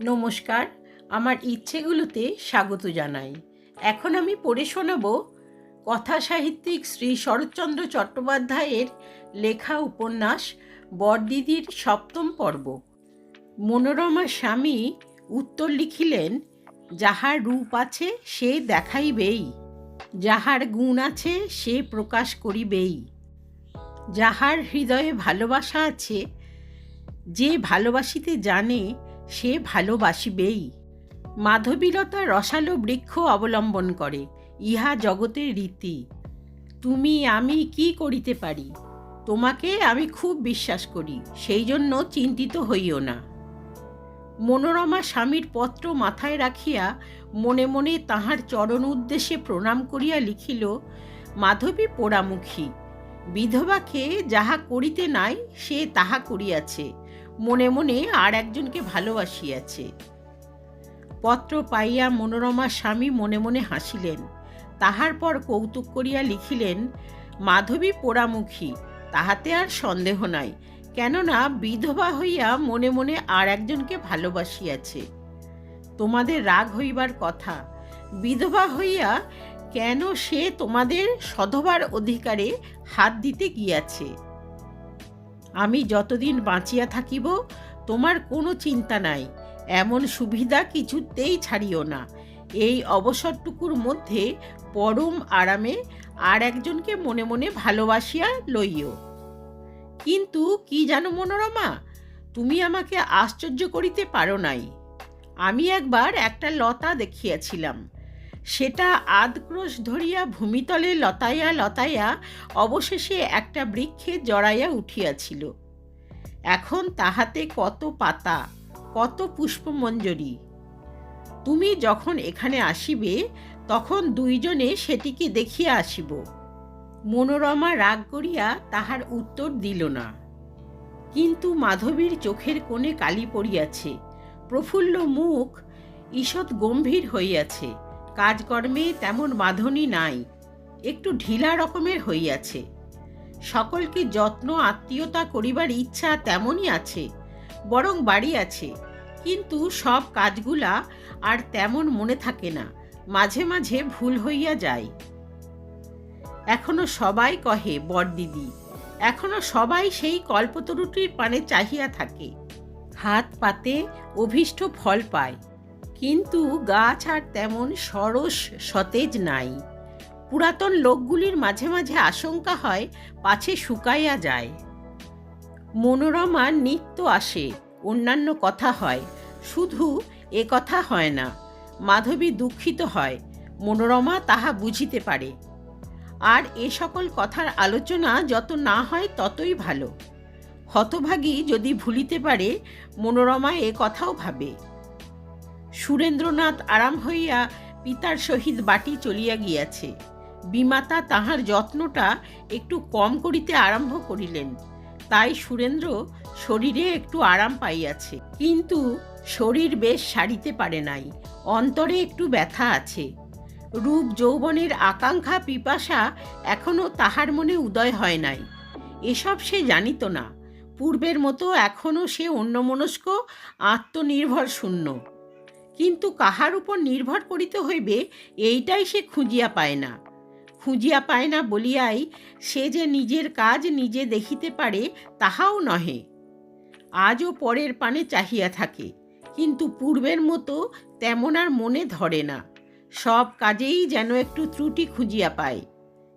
নমস্কার, আমার ইচ্ছেগুলোতে স্বাগত জানাই। এখন আমি পড়ে শোনাব কথা সাহিত্যিক শ্রী শরৎচন্দ্র চট্টোপাধ্যায়ের লেখা উপন্যাস বরদিদির সপ্তম পর্ব। মনোরমা স্বামী উত্তর লিখিলেন, যাহার রূপ আছে সে দেখাইবেই, যাহার গুণ আছে সে প্রকাশ করিবেই। যাহার হৃদয়ে ভালোবাসা আছে, যে ভালোবাসিতে জানে সে ভালোবাসিবেই। মাধবীলতা রসালো বৃক্ষ অবলম্বন করে, ইহা জগতের রীতি। তুমি, আমি কি করিতে পারি? তোমাকে আমি খুব বিশ্বাস করি, সেই জন্য চিন্তিত হইও না। মনোরমা স্বামীর পত্র মাথায় রাখিয়া মনে মনে তাহার চরণ উদ্দেশ্যে প্রণাম করিয়া লিখিল, মাধবী পোড়ামুখী, বিধবাকে যাহা করিতে নাই, সে তাহা করিয়াছে। মনে মনে আর একজনকে ভালোবাসিয়াছে। পত্র পাইয়া মনোরমা স্বামী মনে মনে হাসিলেন। তাহার পর কৌতুক করিয়া লিখিলেন, মাধবী পোড়ামুখী, তাহাতে আর সন্দেহ নাই। কেননা বিধবা হইয়া মনে মনে আর একজনকে ভালোবাসিয়াছে। তোমাদের রাগ হইবার কথা। বিধবা হইয়া কেন সে তোমাদের সধবার অধিকারে হাত দিতে গিয়াছে? আমি যতদিন বাঁচিয়া থাকিব, তোমার কোনো চিন্তা নাই। এমন সুবিধা কিছুতেই ছাড়িও না। এই অবসরটুকুর মধ্যে পরম আরামে আর একজনকে মনে মনে ভালোবাসিয়া লইও। কিন্তু কি জানো মনোরমা, তুমি আমাকে আশ্চর্য করিতে পারো নাই। আমি একবার একটা লতা দেখিয়াছিলাম। সেটা আধক্রোশ ধরিয়া ভূমিতলে লতাইয়া লতাইয়া অবশেষে একটা বৃক্ষে জড়াইয়া উঠিয়াছিল। এখন তাহাতে কত পাতা, কত পুষ্পমঞ্জরি। তুমি যখন এখানে আসিবে, তখন দুইজনে সেটিকে দেখিয়া আসিব। মনোরমা রাগ করিয়া তাহার উত্তর দিল না। কিন্তু মাধবীর চোখের কোণে কালি পড়িয়াছে, প্রফুল্ল মুখ ঈষৎ গম্ভীর হইয়াছে। কাজকর্মে তেমন বাঁধনি নাই, একটু ঢিলা রকমের হইয়াছে। সকলকে যত্ন, আত্মীয়তা করিবার ইচ্ছা তেমনই আছে, বরং বাড়ি আছে, কিন্তু সব কাজগুলা আর তেমন মনে থাকে না, মাঝে মাঝে ভুল হইয়া যায়। এখনও সবাই কহে, বড়দিদি, এখনও সবাই সেই কল্পতরুটির পানে চাহিয়া থাকে। হাত পাতে অভীষ্ট ফল পায়। কিন্তু গাছ আর তেমন সরস সতেজ নাই। পুরাতন লোকগুলির মাঝে মাঝে আশঙ্কা হয় পাছে শুকাইয়া যায়। মনোরমা নিত্য আসে, অন্যান্য কথা হয়। শুধু এ কথা হয় না, মাধবী দুঃখিত হয়, মনোরমা তাহা বুঝিতে পারে। আর এ সকল কথার আলোচনা যত না হয় ততই ভালো। হতভাগী যদি ভুলিতে পারে, মনোরমা এ কথাও ভাবে। সুরেন্দ্রনাথ আরাম হইয়া পিতার সহিত বাটি চলিয়া গিয়াছে। বিমাতা তাহার যত্নটা একটু কম করিতে আরম্ভ করিলেন। তাই সুরেন্দ্র শরীরে একটু আরাম পাইয়াছে। কিন্তু শরীর বেশ সারিতে পারে নাই, অন্তরে একটু ব্যথা আছে। রূপ যৌবনের আকাঙ্ক্ষা পিপাসা এখনও তাহার মনে উদয় হয় নাই। এসব সে জানিত না। পূর্বের মতো এখনও সে অন্যমনস্ক আত্মনির্ভর শূন্য কিন্তু কাহার উপর নির্ভর করিতে হইবে, এইটাই সে খুঁজিয়া পায় না। খুঁজিয়া পায় না বলিয়াই সে যে নিজের কাজ নিজে দেখিতে পারে, তাহাও নহে। আজও পরের পানে চাহিয়া থাকে, কিন্তু পূর্বের মতো তেমন আর মনে ধরে না। সব কাজেই যেন একটু ত্রুটি খুঁজিয়া পায়,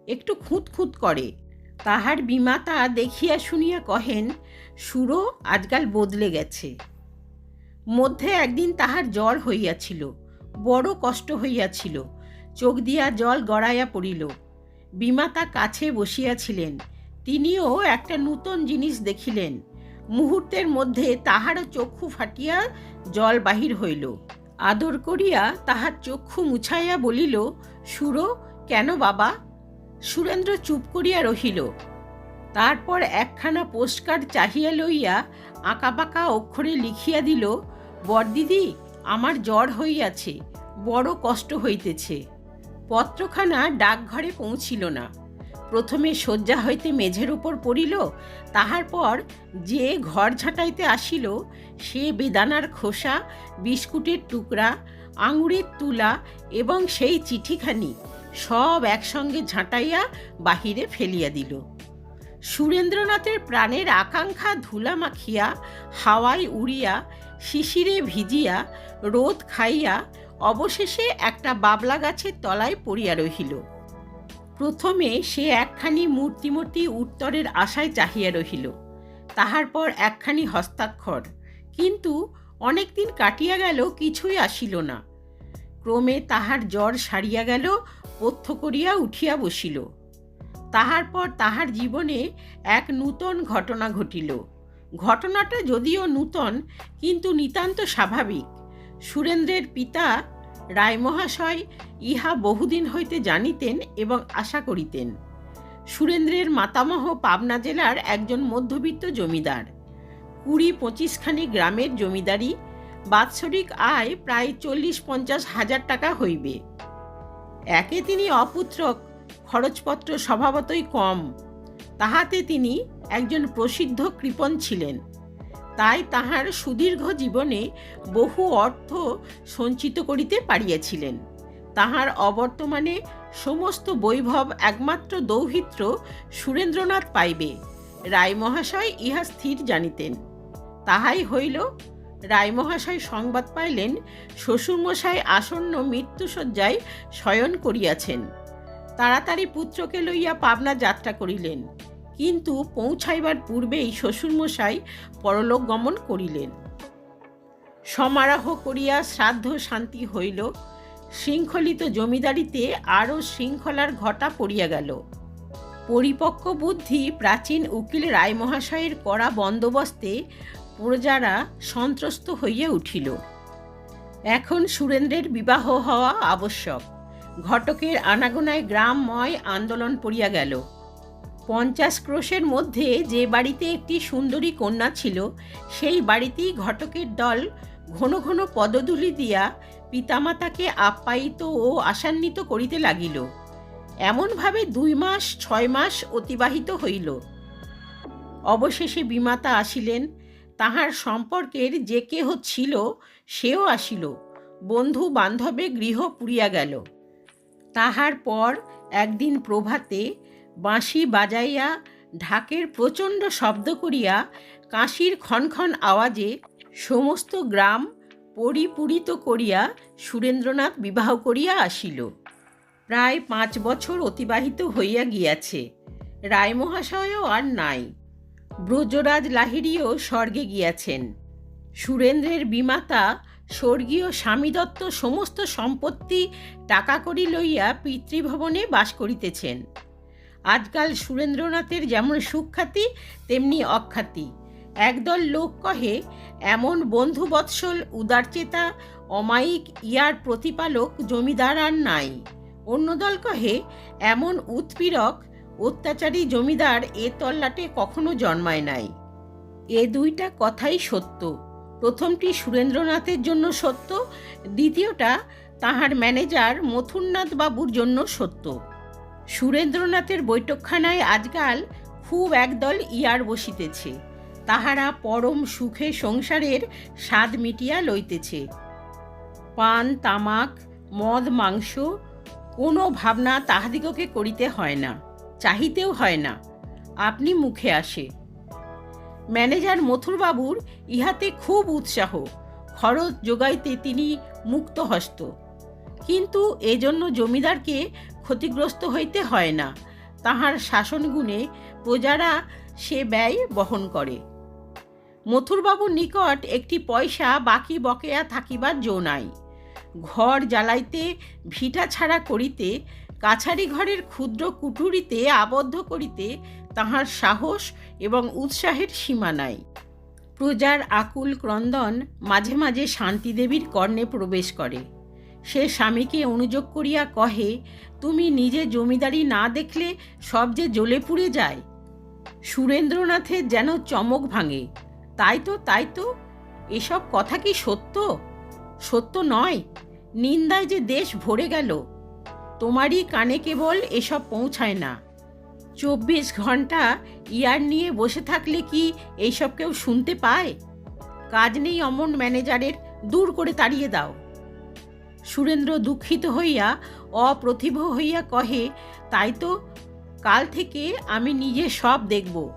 একটু খুঁত খুঁত করে। তাহার বিমাতা দেখিয়া শুনিয়া কহেন সুরো আজকাল বদলে গেছে। মধ্যে একদিন তাহার জ্বর হইয়াছিল, বড় কষ্ট হইয়াছিল। চোখ দিয়া জল গড়াইয়া পড়িল। বিমাতা কাছে বসিয়াছিলেন। তিনিও একটা নূতন জিনিস দেখিলেন। মুহূর্তের মধ্যে তাহারও চক্ষু ফাটিয়া জল বাহির হইল। আদর করিয়া তাহার চক্ষু মুছাইয়া বলিল, সুরো, কেন বাবা? সুরেন্দ্র চুপ করিয়া রহিল। তারপর একখানা পোস্টকার্ড চাহিয়া লইয়া আঁকাবাঁকা অক্ষরে লিখিয়া দিল বরদিদি, আমার জ্বর হইয়াছে, বড় কষ্ট হইতেছে। পত্রখানা ডাকঘরে পৌঁছিল না। প্রথমে শয্যা হইতে মেঝের উপর পড়িল, তাহার পর যে ঘর ঝাঁটাইতে আসিল, সে বেদানার খোসা, বিস্কুটের টুকরা, আঙুরের তুলা এবং সেই চিঠিখানি সব একসঙ্গে ঝাঁটাইয়া বাহিরে ফেলিয়া দিল। সুরেন্দ্রনাথের প্রাণের আকাঙ্ক্ষা ধুলা মাখিয়া হাওয়ায় উড়িয়া শিশিরে ভিজিয়া রোদ খাইয়া অবশেষে একটা বাবলা গাছের তলায় পড়িয়া রহিল। প্রথমে সে একখানি মূর্তিমূর্তি উত্তরের আশায় চাহিয়া রহিল। তাহার পর একখানি হস্তাক্ষর। কিন্তু অনেক দিন কাটিয়া গেল, কিছুই আসিল না। ক্রমে তাহার জ্বর সারিয়া গেল পথ্য করিয়া উঠিয়া বসিল। তাহার পর তাহার জীবনে এক নূতন ঘটনা ঘটিল। ঘটনাটা যদিও নূতন, কিন্তু নিতান্ত স্বাভাবিক। সুরেন্দ্রের পিতা রায়মহাশয় ইহা বহুদিন হইতে জানিতেন এবং আশা করিতেন। সুরেন্দ্রের মাতামহ পাবনা জেলার একজন মধ্যবিত্ত জমিদার। কুড়ি পঁচিশখানি গ্রামের জমিদারি, বাৎসরিক আয় প্রায় চল্লিশ পঞ্চাশ হাজার টাকা হইবে। একে তিনি অপুত্রক, খরচপত্র স্বভাবতই কম। তাহাতে তিনি একজন প্রসিদ্ধ কৃপণ ছিলেন। তাই তাহার সুদীর্ঘ জীবনে বহু অর্থ সঞ্চিত করিতে পারিয়াছিলেন। তাহার অবর্তমানে সমস্ত বৈভব একমাত্র দৌহিত্র সুরেন্দ্রনাথ পাইবে, রায়মহাশয় ইহা স্থির জানিতেন। তাহাই হইল, রায়মহাশয় সংবাদ পাইলেন, শ্বশুরমশাই আসন্ন মৃত্যুসজ্জায় শয়ন করিয়াছেন। তাড়াতাড়ি পুত্রকে লইয়া পাবনা যাত্রা করিলেন। কিন্তু পৌঁছাইবার পূর্বেই শ্বশুরমশাই পরলোক গমন করিলেন। সমারোহ করিয়া শ্রাদ্ধ শান্তি হইল। শৃঙ্খলিত জমিদারিতে আরও শৃঙ্খলার ঘটা পড়িয়া গেল। পরিপক্ক বুদ্ধি প্রাচীন উকিল রায়মহাশয়ের করা বন্দোবস্তে প্রজারা সন্ত্রস্ত হইয়া উঠিল। এখন সুরেন্দ্রের বিবাহ হওয়া আবশ্যক। ঘটকের আনাগোনায় গ্রামময় আন্দোলন পড়িয়া গেল। পঞ্চাশ ক্রোশের মধ্যে যে বাড়িতে একটি সুন্দরী কন্যা ছিল, সেই বাড়িতেই ঘটকের দল ঘন ঘন পদধূলি দিয়া পিতামাতাকে আপ্যায়িত ও আশান্বিত করিতে লাগিল। এমনভাবে দুই মাস, ছয় মাস অতিবাহিত হইল। অবশেষে বিমাতা আসিলেন। তাহার সম্পর্কের যে কেহ ছিল, সেও আসিল। বন্ধু বান্ধবে গৃহ পুড়িয়া গেল। তাহার পর একদিন প্রভাতে বাঁশি বাজাইয়া ঢাকের প্রচণ্ড শব্দ করিয়া কাশির ক্ষণক্ষণ আওয়াজে সমস্ত গ্রাম পরিপূরিত করিয়া সুরেন্দ্রনাথ বিবাহ করিয়া আসিল। প্রায় পাঁচ বছর অতিবাহিত হইয়া গিয়াছে। রায়মহাশয়ও আর নাই। ব্রজরাজ লাহিড়িও স্বর্গে গিয়াছেন। সুরেন্দ্রের বিমাতা স্বর্গীয় স্বামী দত্ত সমস্ত সম্পত্তি টাকা করি লইয়া পিতৃভবনে বাস করিতেছেন। আজকাল সুরেন্দ্রনাথের যেমন সুখ্যাতি, তেমনি অখ্যাতি। একদল লোক কহে, এমন বন্ধুবৎসল উদারচেতা অমায়িক ইয়ার প্রতিপালক জমিদার আর নাই। অন্য দল কহে, এমন উৎপীড়ক, অত্যাচারী জমিদার এ তল্লাটে কখনো জন্মায় নাই। এ দুইটা কথাই সত্য। প্রথমটি সুরেন্দ্রনাথের জন্য সত্য, দ্বিতীয়টা তাহার ম্যানেজার মথুরনাথ বাবুর জন্য সত্য। সুরেন্দ্রনাথের বৈঠকখানায় আজকাল খুব একদল ইয়ার বসিতেছে। তাহারা পরম সুখে সংসারের স্বাদ মিটিয়া লইতেছে। পান, তামাক, মদ, মাংস কোনো ভাবনা তাহাদিগকে করিতে হয় না, চাহিতেও হয় না। আপনি মুখে আসে। ম্যানেজার মথুরবাবুর ইহাতে খুব উৎসাহ। খরচ যোগাইতে তিনি মুক্ত হস্ত কিন্তু এজন্য জমিদারকে ক্ষতিগ্রস্ত হইতে হয় না। তাহার শাসনগুণে প্রজারা সে ব্যয় বহন করে। মথুরবাবুর নিকট একটি পয়সা বাকি বকেয়া থাকিবার জো নাই। ঘর জ্বালাইতে, ভিটা ছাড়া করিতে কাছারি ঘরের ক্ষুদ্র কুঠুরিতে আবদ্ধ করিতে তাহার সাহস এবং উৎসাহের সীমা নাই। প্রজার আকুল ক্রন্দন মাঝে মাঝে শান্তিদেবীর কর্ণে প্রবেশ করে। সে স্বামীকে অনুযোগ করিয়া কহে, তুমি নিজে জমিদারি না দেখলে সব যে জ্বলে পুড়ে যায়। সুরেন্দ্রনাথের যেন চমক ভাঙে। তাই তো তাই তো। এসব কথা কি সত্য? সত্য নয়। নিন্দায় যে দেশ ভরে গেল তোমারই কানে কেবল এসব পৌঁছায় না। চব্বিশ ঘণ্টা ইয়ার নিয়ে বসে থাকলে কি এইসব কেউ শুনতে পায়? কাজ নেই অমন ম্যানেজারের, দূর করে তাড়িয়ে দাও। সুরেন্দ্র দুঃখিত হইয়া, অপ্রতিভ হইয়া কহে, তাই তো, কাল থেকে আমি নিজে সব দেখব।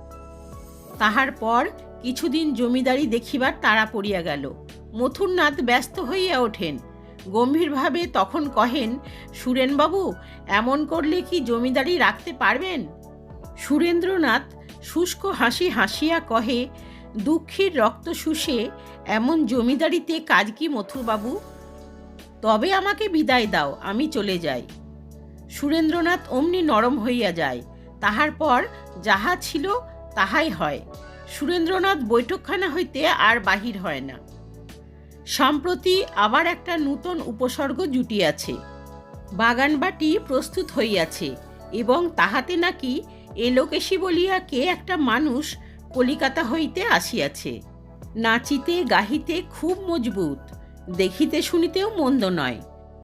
তাহার পর কিছুদিন জমিদারি দেখিবার তাড়া পড়িয়া গেল। মথুরনাথ ব্যস্ত হইয়া ওঠেন। গম্ভীরভাবে তখন কহেন, সুরেনবাবু, এমন করলে কি জমিদারি রাখতে পারবেন? সুরেন্দ্রনাথ শুষ্ক হাসি হাসিয়া কহে, দুঃখীর রক্ত শুষে এমন জমিদারিতে কাজ কি মথুরবাবু? তবে আমাকে বিদায় দাও, আমি চলে যাই। সুরেন্দ্রনাথ অমনি নরম হইয়া যায়, তাহার পর যাহা ছিল তাহাই হয়। সুরেন্দ্রনাথ বৈঠকখানা হইতে আর বাহির হয় না। সম্প্রতি আবার একটা নূতন উপসর্গ জুটিয়াছে। বাগানবাটি প্রস্তুত হইয়াছে এবং তাহাতে নাকি এলোকেশি বলিয়া কে একটা মানুষ কলিকাতা হইতে আসিয়াছে। নাচিতে, গাহিতে খুব মজবুত, দেখিতে শুনিতেও মন্দ নয়।